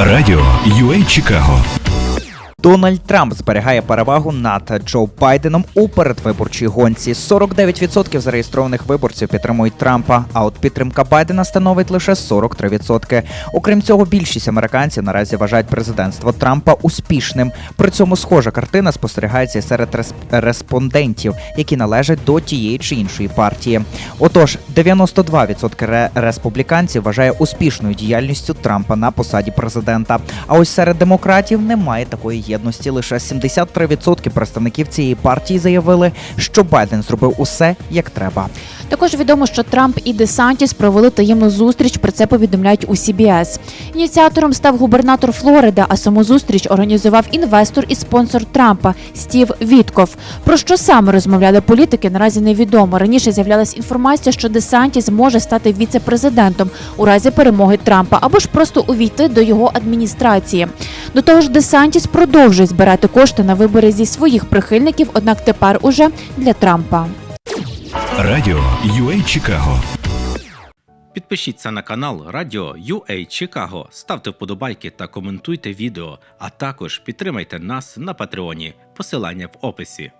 Радіо UA Чикаго. Дональд Трамп зберігає перевагу над Джо Байденом у передвиборчій гонці. 49% зареєстрованих виборців підтримують Трампа, а от підтримка Байдена становить лише 43%. Окрім цього, більшість американців наразі вважають президентство Трампа успішним. При цьому схожа картина спостерігається і серед рес- респондентів, які належать до тієї чи іншої партії. Отож, 92% ре- республіканців вважає успішною діяльністю Трампа на посаді президента. А ось серед демократів немає такої єдності. Лише 73% представників цієї партії заявили, що Байден зробив усе як треба. Також відомо, що Трамп і Десантіс провели таємну зустріч. Про це повідомляють у CBS. Ініціатором став губернатор Флориди, а саму зустріч організував інвестор і спонсор Трампа Стів Вітков. Про що саме розмовляли політики, наразі невідомо. Раніше з'являлась інформація, що Десантіс може стати віце-президентом у разі перемоги Трампа або ж просто увійти до його адміністрації. До того ж, Десантіс продовжує збирати кошти на вибори зі своїх прихильників, однак тепер уже для Трампа. Радіо UA Чикаго. Підпишіться на канал Радіо UA Чикаго, ставте вподобайки та коментуйте відео, а також підтримайте нас на Патреоні. Посилання в описі.